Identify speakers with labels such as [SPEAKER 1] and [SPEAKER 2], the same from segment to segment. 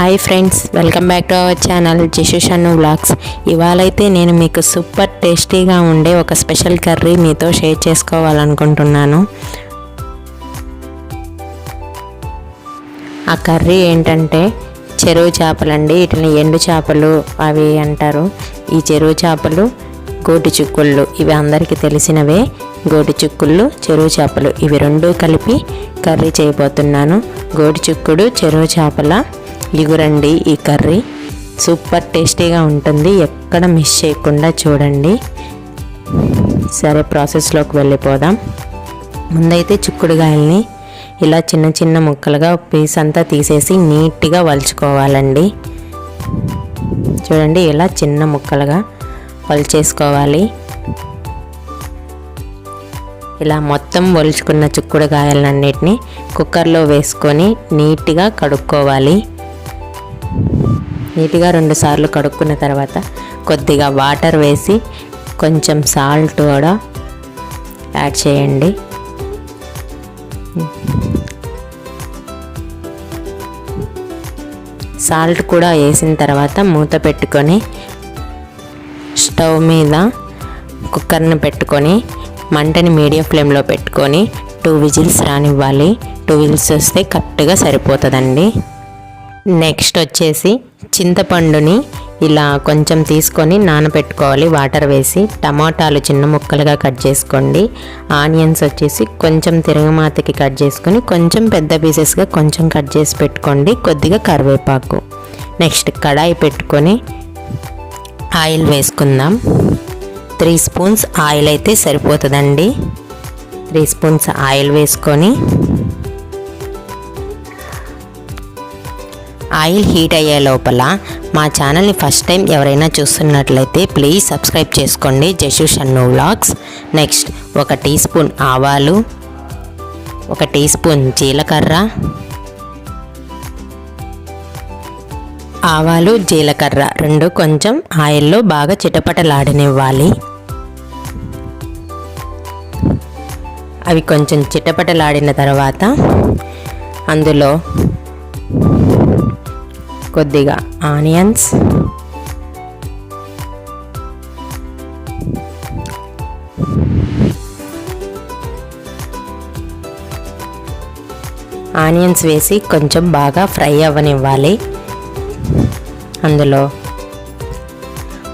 [SPEAKER 1] Hi friends welcome back to our channel జిషుషన్ను vlogs. ఇవాళైతే నేను మీకు సూపర్ టేస్టీగా ఉండే ఒక స్పెషల్ కర్రీ మీతో షేర్ చేసుకోవాలనుకుంటున్నాను. ఆ కర్రీ ఏంటంటే చెరువు చేపలండి. వీటిని ఎండు చేపలు అవి అంటారు. ఈ చెరువు చేపలు గోటి చిక్కుళ్ళు. ఇవి అందరికీ తెలిసినవే. గోటి చిక్కుళ్ళు చెరువు చేపలు. ఇవి రెండు కలిపి కర్రీ చేయబోతున్నాను. గోటి చిక్కుడు చెరువు చేపల ఇగురండి ఈ కర్రీ. సూపర్ టేస్టీగా ఉంటుంది. ఎక్కడ మిస్ చేయకుండా చూడండి. సరే ప్రాసెస్లోకి వెళ్ళిపోదాం. ముందైతే చిక్కుడుగాయల్ని ఇలా చిన్న చిన్న ముక్కలుగా పీస్ అంతా తీసేసి నీట్గా వలుచుకోవాలండి. చూడండి ఇలా చిన్న ముక్కలుగా వలిచేసుకోవాలి. ఇలా మొత్తం ఒలుచుకున్న చిక్కుడుకాయలన్నిటిని కుక్కర్లో వేసుకొని నీట్గా కడుక్కోవాలి. నీట్గా రెండు సార్లు కడుక్కున్న తర్వాత కొద్దిగా వాటర్ వేసి కొంచెం సాల్ట్ కూడా యాడ్ చేయండి. సాల్ట్ కూడా వేసిన తర్వాత మూత పెట్టుకొని స్టవ్ మీద కుక్కర్ని పెట్టుకొని మంటని మీడియం ఫ్లేమ్లో పెట్టుకొని టూ విజిల్స్ రానివ్వాలి. టూ విజిల్స్ వస్తే కరెక్ట్గా సరిపోతుందండి. నెక్స్ట్ వచ్చేసి చింతపండుని ఇలా కొంచెం తీసుకొని నానబెట్టుకోవాలి. వాటర్ వేసి టమాటాలు చిన్న ముక్కలుగా కట్ చేసుకోండి. ఆనియన్స్ వచ్చేసి కొంచెం తిరగమాతకి కట్ చేసుకొని కొంచెం పెద్ద పీసెస్గా కొంచెం కట్ చేసి పెట్టుకోండి. కొద్దిగా కరివేపాకు. నెక్స్ట్ కడాయి పెట్టుకొని ఆయిల్ వేసుకుందాం. త్రీ స్పూన్స్ ఆయిల్ అయితే సరిపోతుందండి. త్రీ స్పూన్స్ ఆయిల్ వేసుకొని ఆయిల్ హీట్ అయ్యే లోపల మా ఛానల్ని ఫస్ట్ టైం ఎవరైనా చూస్తున్నట్లయితే ప్లీజ్ సబ్స్క్రైబ్ చేసుకోండి జషు షన్ను వ్లాగ్స్. నెక్స్ట్ ఒక టీ స్పూన్ ఆవాలు ఒక టీ స్పూన్ జీలకర్ర ఆవాలు జీలకర్ర రెండు కొంచెం ఆయిల్లో బాగా చిటపటలాడనివ్వాలి. అవి కొంచెం చిటపటలాడిన తర్వాత అందులో కొద్దిగా ఆనియన్స్. ఆనియన్స్ వేసి కొంచెం బాగా ఫ్రై అవ్వనివ్వాలి. అందులో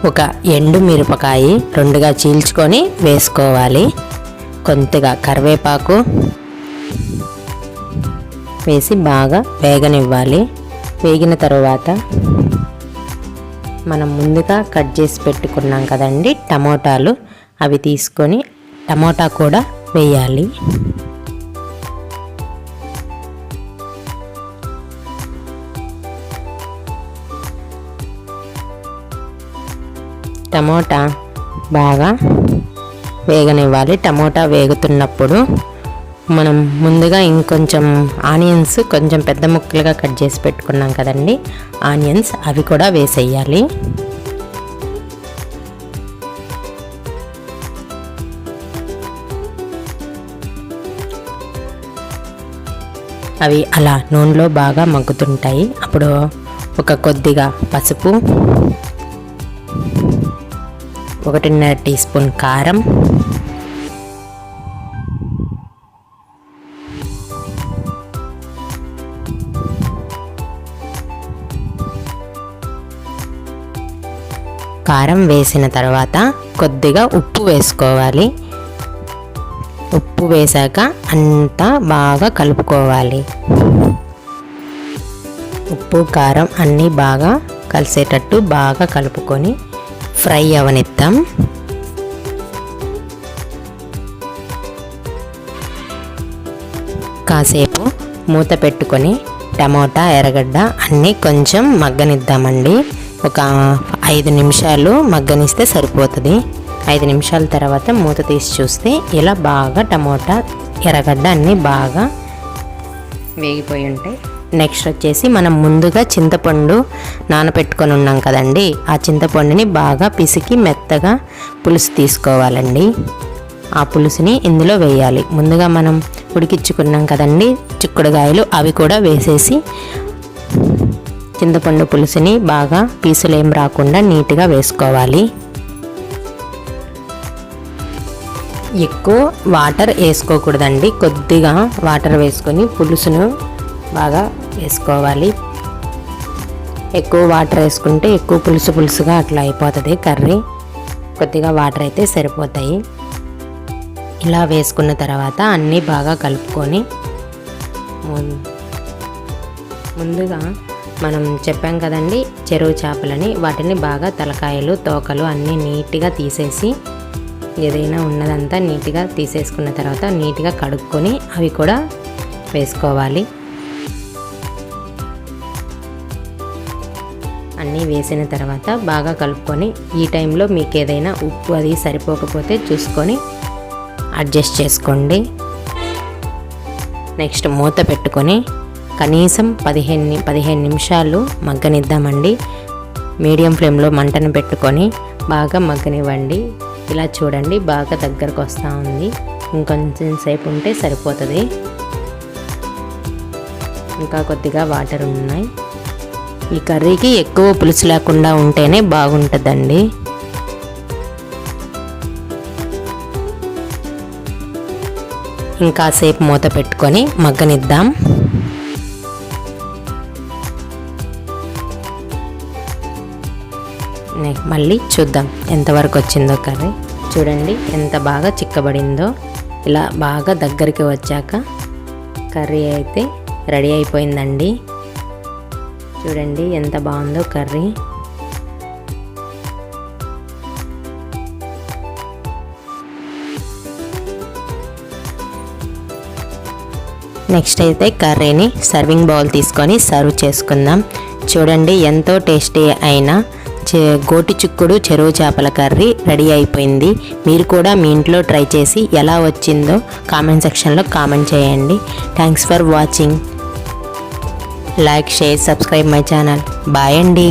[SPEAKER 1] ఒక ఎండు మిరపకాయ రెండుగా చీల్చుకొని వేసుకోవాలి. కొంతగా కరివేపాకు వేసి బాగా వేగనివ్వాలి. వేగిన తర్వాత మనం ముందుగా కట్ చేసి పెట్టుకున్నాం కదండి టమోటాలు. అవి తీసుకొని టమోటా కూడా వేయాలి. టమోటా బాగా వేగనివ్వాలి. టమోటా వేగుతున్నప్పుడు మనం ముందుగా ఇంకొంచెం ఆనియన్స్ కొంచెం పెద్ద ముక్కలుగా కట్ చేసి పెట్టుకున్నాం కదండి. ఆనియన్స్ అవి కూడా వేసేయాలి. అవి అలా నూనెలో బాగా మగ్గుతుంటాయి. అప్పుడు ఒక కొద్దిగా పసుపు ఒకటిన్నర టీ స్పూన్ కారం కారం వేసిన తర్వాత కొద్దిగా ఉప్పు వేసుకోవాలి. ఉప్పు వేశాక అంతా బాగా కలుపుకోవాలి. ఉప్పు కారం అన్నీ బాగా కలిసేటట్టు బాగా కలుపుకొని ఫ్రై అవనిద్దాం. కాసేపు మూత పెట్టుకొని టమోటా ఎర్రగడ్డ అన్నీ కొంచెం మగ్గనిద్దామండి. ఒక ఐదు నిమిషాలు మగ్గనిస్తే సరిపోతుంది. ఐదు నిమిషాల తర్వాత మూత తీసి చూస్తే ఇలా బాగా టమోటా ఎర్రగడ్డ అన్నీ బాగా వేగిపోయి ఉంటాయి. నెక్స్ట్ వచ్చేసి మనం ముందుగా చింతపండు నానపెట్టుకొని ఉన్నాం కదండి. ఆ చింతపండుని బాగా పిసికి మెత్తగా పులుసు తీసుకోవాలండి. ఆ పులుసుని ఇందులో వేయాలి. ముందుగా మనం ఉడికించుకున్నాం కదండి చిక్కుడుగాయలు అవి కూడా వేసేసి చింతపండు పులుసుని బాగా పీసులేం రాకుండా నీట్గా వేసుకోవాలి. ఎక్కువ వాటర్ వేసుకోకూడదండి. కొద్దిగా వాటర్ వేసుకొని పులుసును బాగా వేసుకోవాలి. ఎక్కువ వాటర్ వేసుకుంటే ఎక్కువ పులుసు పులుసుగా అట్లా అయిపోతుంది కర్రీ. కొద్దిగా వాటర్ అయితే సరిపోతాయి. ఇలా వేసుకున్న తర్వాత అన్నీ బాగా కలుపుకొని ముందుగా మనం చెప్పాం కదండి చెరువు చేపలని వాటిని బాగా తలకాయలు తోకలు అన్నీ నీట్గా తీసేసి ఏదైనా ఉన్నదంతా నీట్గా తీసేసుకున్న తర్వాత నీట్గా కడుక్కొని అవి కూడా వేసుకోవాలి. అన్నీ వేసిన తర్వాత బాగా కలుపుకొని ఈ టైంలో మీకు ఏదైనా ఉప్పు అది సరిపోకపోతే చూసుకొని అడ్జస్ట్ చేసుకోండి. నెక్స్ట్ మూత పెట్టుకొని కనీసం పదిహేను పదిహేను నిమిషాలు మగ్గనిద్దామండి. మీడియం ఫ్లేమ్లో మంటను పెట్టుకొని బాగా మగ్గనివ్వండి. ఇలా చూడండి బాగా దగ్గరకు వస్తూ ఉంది. ఇంకొంచెం సేపు ఉంటే సరిపోతుంది. ఇంకా కొద్దిగా వాటర్ ఉన్నాయి. ఈ కర్రీకి ఎక్కువ పులుసు లేకుండా ఉంటేనే బాగుంటుందండి. ఇంకాసేపు మూత పెట్టుకొని మగ్గనిద్దాం. నె- మళ్ళీ చూద్దాం ఎంతవరకు వచ్చిందో కర్రీ చూడండి ఎంత బాగా చిక్కబడిందో. ఇలా బాగా దగ్గరికి వచ్చాక కర్రీ అయితే రెడీ అయిపోయిందండి. చూడండి ఎంత బాగుందో కర్రీ. నెక్స్ట్ అయితే కర్రీని సర్వింగ్ బౌల్ తీసుకొని సర్వ్ చేసుకుందాం. చూడండి ఎంతో టేస్టీ అయిన గోటి చిక్కుడు చెరువు చేపల కర్రీ రెడీ అయిపోయింది. మీరు కూడా మీ ఇంట్లో ట్రై చేసి ఎలా వచ్చిందో కామెంట్ సెక్షన్లో కామెంట్ చేయండి. Thanks for watching like share subscribe my channel bye అండి.